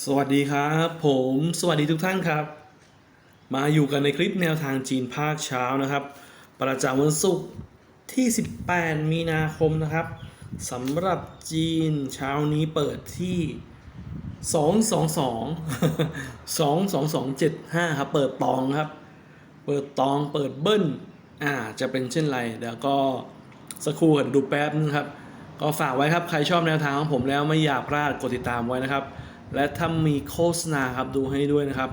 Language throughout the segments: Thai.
สวัสดีครับผมสวัสดีทุกท่านครับ มาอยู่กันในคลิปแนวทางจีนภาคเช้านะครับ ประจำวันศุกร์ที่ 18 มีนาคมนะครับสำหรับจีนเช้านี้เปิดที่ 222 22275 ครับ เปิดตองครับ เปิดตองเปิดเบิ้ลอ่าจะเป็นเช่นไรเดี๋ยวก็สักครู่กันดูแป๊บนึงครับ ก็ฝากไว้ครับใครชอบแนวทางของผมแล้วไม่อยากพลาดกดติดตามไว้นะครับ และถ้ามีโฆษณาครับดูให้ด้วยนะครับ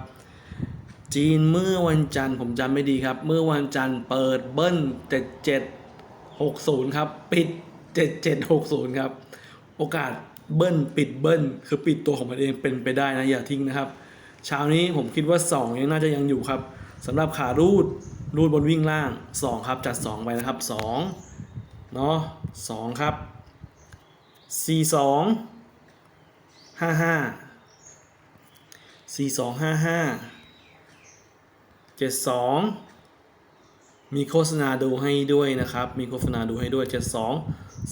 จีนเมื่อวันจันทร์ผมจำไม่ดีครับ เมื่อวันจันทร์เปิดเบิ้ล7760 ครับ ปิด 7760 ครับ โอกาสเบิ้ลปิดเบิ้ลคือปิดตัวของมันเองเป็นไปได้นะ อย่าทิ้งนะครับเช้านี้ผมคิดว่า2ยังน่าจะยังอยู่ครับสำหรับขารูดรูดบนวิ่งล่าง 2 ครับ จัด 2 ไปนะครับ2เนาะ2ครับ 4 2 5 5 4 2 5 5 7 2มีโฆษณาดูให้ด้วยนะครับ มีโฆษณาดูให้ด้วย 7 2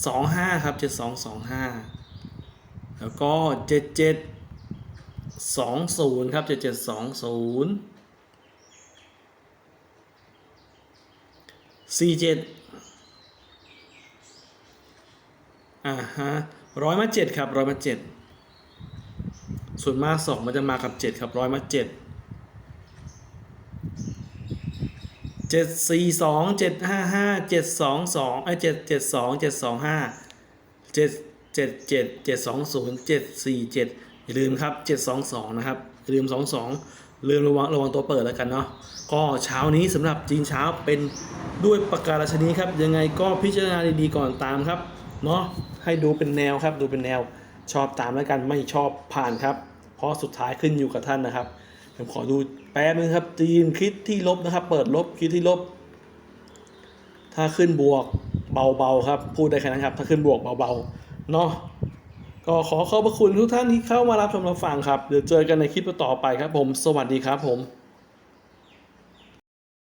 2 5 ครับ 7 2 2 5 แล้วก็ 7 7 2 0 ครับ 7 7 2 0 4 7อ่าฮะร้อยมาเจ็ดครับร้อยมาเจ็ด ส่วนมากสองมันจะมากับเจ็ดครับร้อยมาเจ็ดเจ็ดสี่สองเจ็ดห้าห้าเจ็ดสองสองไอเจ็ดเจ็ดสองเจ็ดสองห้าเจ็ดเจ็ดเจ็ดเจ็ดสองศูนย์เจ็ดสี่เจ็ดอย่าลืมครับเจ็ดสองสองนะครับอย่าลืมสองสองลืมระวังระวังตัวเปิดแล้วกันเนาะก็เช้านี้สำหรับจีนเช้าเป็นด้วยประกาศชนีครับ ยังไงก็พิจารณาดีๆก่อนตามครับเนาะให้ดูเป็นแนวครับดูเป็นแนว ชอบตามแล้วกันไม่ชอบผ่านครับ เพราะสุดท้ายขึ้นอยู่กับท่านนะครับผมขอดูแป๊บนึงครับ จีนคิดที่ลบนะครับ เปิดลบคิดที่ลบ ถ้าขึ้นบวกเบาๆครับ พูดได้แค่นั้นครับ ถ้าขึ้นบวกเบาๆเนาะก็ขอขอบพระคุณทุกท่านที่เข้ามารับชมรับฟังครับ เดี๋ยวเจอกันในคลิปต่อไปครับผม สวัสดีครับผม